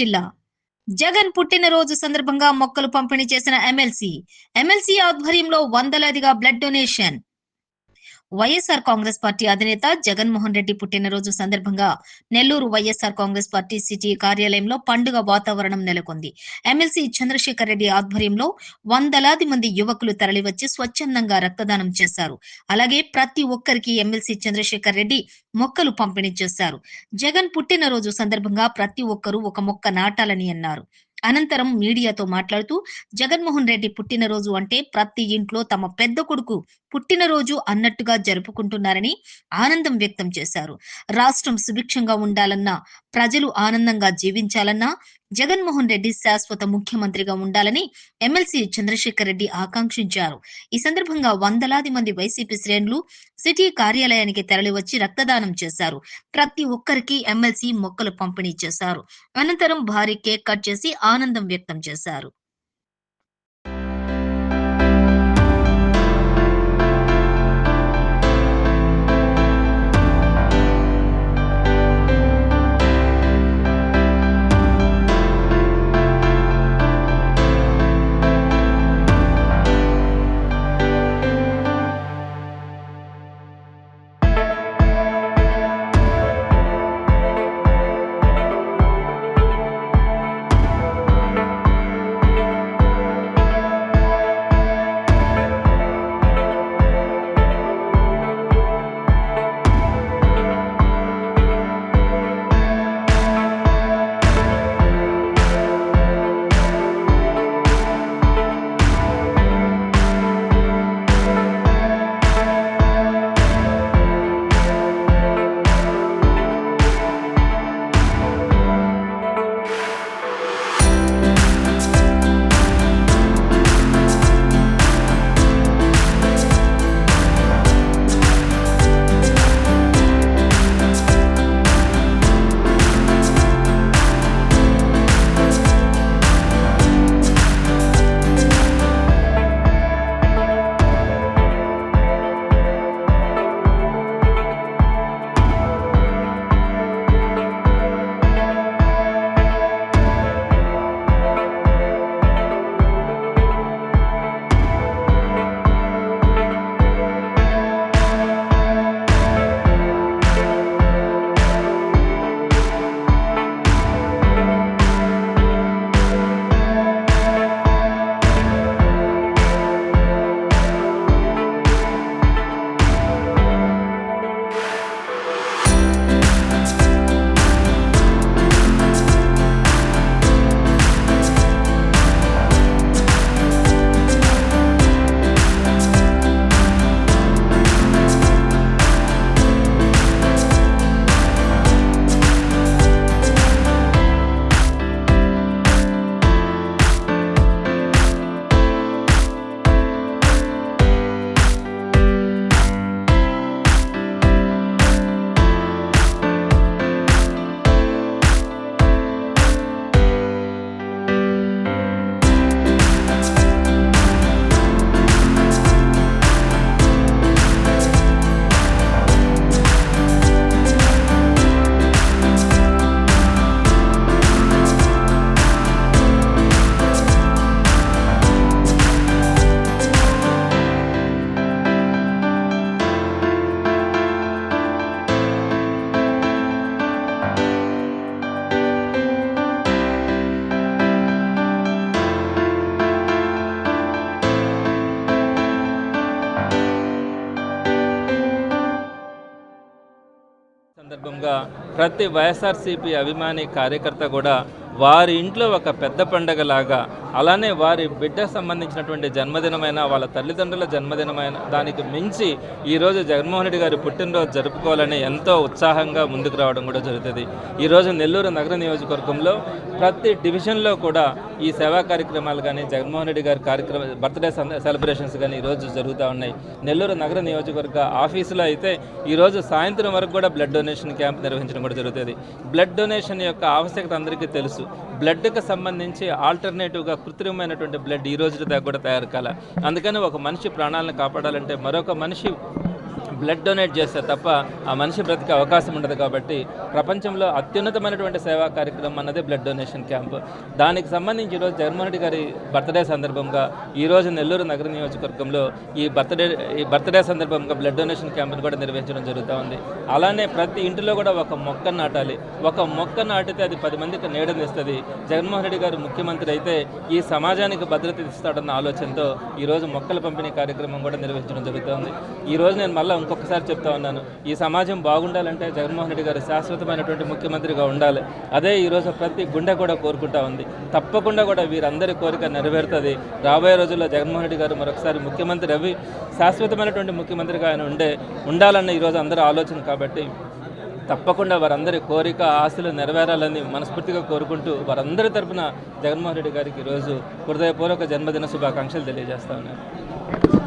జిల్లా. జగన్ పుట్టినరోజు సందర్భంగా మొక్కలు పంపిణీ చేసిన ఎమ్మెల్సీ. ఎమ్మెల్సీ ఆధ్వర్యంలో వందలాదిగా blood donation. YSR Congress party అధినేత జగన్మోహన్ రెడ్డి పుట్టినరోజు సందర్భంగా Nellore YSR Congress party city కార్యాలయంలో పండుగ వాతావరణం నెలకొంది. ఎమ్మెల్సీ చంద్రశేఖర్ రెడ్డి ఆధ్వర్యంలో వందలాది మంది యువకులు తరలివచ్చి స్వచ్ఛందంగా రక్తదానం చేశారు. అలాగే ప్రతి ఒక్కరికి ఎమ్మెల్సీ చంద్రశేఖర్ రెడ్డి మొక్కలు పంపిణీ చేశారు. జగన్ పుట్టినరోజు సందర్భంగా ప్రతి ఒక్కరూ ఒక మొక్క నాటాలని అన్నారు. అనంతరం మీడియాతో మాట్లాడుతూ జగన్మోహన్ రెడ్డి పుట్టినరోజు అంటే ప్రతి ఇంట్లో తమ పెద్ద కొడుకు పుట్టినరోజు అన్నట్టుగా జరుపుకుంటున్నారని ఆనందం వ్యక్తం చేశారు. రాష్ట్రం సుభిక్షంగా ఉండాలన్నా ప్రజలు ఆనందంగా జీవించాలన్నా జగన్మోహన్ రెడ్డి శాశ్వత ముఖ్యమంత్రిగా ఉండాలని ఎమ్మెల్సీ చంద్రశేఖర్ రెడ్డి ఆకాంక్షించారు. ఈ సందర్భంగా వందలాది మంది వైసీపీ శ్రేణులు సిటీ కార్యాలయానికి తరలివచ్చి రక్తదానం చేశారు. ప్రతి ఒక్కరికి ఎమ్మెల్సీ మొక్కలు పంపిణీ చేశారు. అనంతరం భారీ కేక్ కట్ చేసి ఆనందం వ్యక్తం చేశారు. సందర్భంగా ప్రతి వైఎస్ఆర్సీపీ అభిమాని కార్యకర్త కూడా వారి ఇంట్లో ఒక పెద్ద పండగలాగా అలానే వారి బిడ్డకు సంబంధించినటువంటి జన్మదినమైన వాళ్ళ తల్లిదండ్రుల జన్మదినమైన దానికి మించి ఈరోజు జగన్మోహన్ రెడ్డి గారి పుట్టినరోజు జరుపుకోవాలని ఎంతో ఉత్సాహంగా ముందుకు రావడం కూడా జరుగుతుంది. ఈరోజు నెల్లూరు నగర నియోజకవర్గంలో ప్రతి డివిజన్లో కూడా ఈ సేవా కార్యక్రమాలు కానీ జగన్మోహన్ రెడ్డి గారి కార్యక్రమ బర్త్డే సెలబ్రేషన్స్ కానీ ఈరోజు జరుగుతూ ఉన్నాయి. నెల్లూరు నగర నియోజకవర్గ ఆఫీసులో అయితే ఈరోజు సాయంత్రం వరకు కూడా బ్లడ్ డొనేషన్ క్యాంప్ నిర్వహించడం కూడా జరుగుతుంది. బ్లడ్ డొనేషన్ యొక్క ఆవశ్యకత అందరికీ తెలుసు. బ్లడ్కి సంబంధించి ఆల్టర్నేటివ్గా కృత్రిమమైనటువంటి బ్లడ్ ఈ రోజు దాకా కూడా తయారు కాల. అందుకని ఒక మనిషి ప్రాణాలను కాపాడాలంటే మరొక మనిషి బ్లడ్ డొనేట్ చేస్తే తప్ప ఆ మనిషి బ్రతికే అవకాశం ఉండదు కాబట్టి ప్రపంచంలో అత్యున్నతమైనటువంటి సేవా కార్యక్రమం అన్నది బ్లడ్ డొనేషన్ క్యాంప్. దానికి సంబంధించి ఈరోజు జగన్మోహన్ రెడ్డి గారి బర్త్డే సందర్భంగా ఈరోజు నెల్లూరు నగర నియోజకవర్గంలో ఈ బర్త్డే ఈ బర్త్డే సందర్భంగా బ్లడ్ డొనేషన్ క్యాంపును కూడా నిర్వహించడం జరుగుతూ ఉంది. అలానే ప్రతి ఇంటిలో కూడా ఒక మొక్క నాటాలి. ఒక మొక్క నాటితే అది పది మందికి నీడనిస్తుంది జగన్మోహన్ రెడ్డి గారు ముఖ్యమంత్రి అయితే ఈ సమాజానికి భద్రత ఇస్తాడన్న ఆలోచనతో ఈరోజు మొక్కల పంపిణీ కార్యక్రమం కూడా నిర్వహించడం జరుగుతుంది ఈ రోజు నేను మళ్ళీ ఇంకొకసారి చెప్తా ఉన్నాను. ఈ సమాజం బాగుండాలంటే జగన్మోహన్ రెడ్డి గారు శాశ్వతమైనటువంటి ముఖ్యమంత్రిగా ఉండాలి. అదే ఈరోజు ప్రతి గుండె కూడా కోరుకుంటా ఉంది. తప్పకుండా కూడా వీరందరి కోరిక నెరవేరుతుంది. రాబోయే రోజుల్లో జగన్మోహన్ రెడ్డి గారు మరొకసారి ముఖ్యమంత్రి అవి శాశ్వతమైనటువంటి ముఖ్యమంత్రిగా ఆయన ఉండే ఉండాలన్న ఈరోజు అందరూ ఆలోచన కాబట్టి తప్పకుండా వారందరి కోరిక ఆశలు నెరవేరాలని మనస్ఫూర్తిగా కోరుకుంటూ వారందరి తరపున జగన్మోహన్ రెడ్డి గారికి ఈరోజు హృదయపూర్వక జన్మదిన శుభాకాంక్షలు తెలియజేస్తా ఉన్నాను.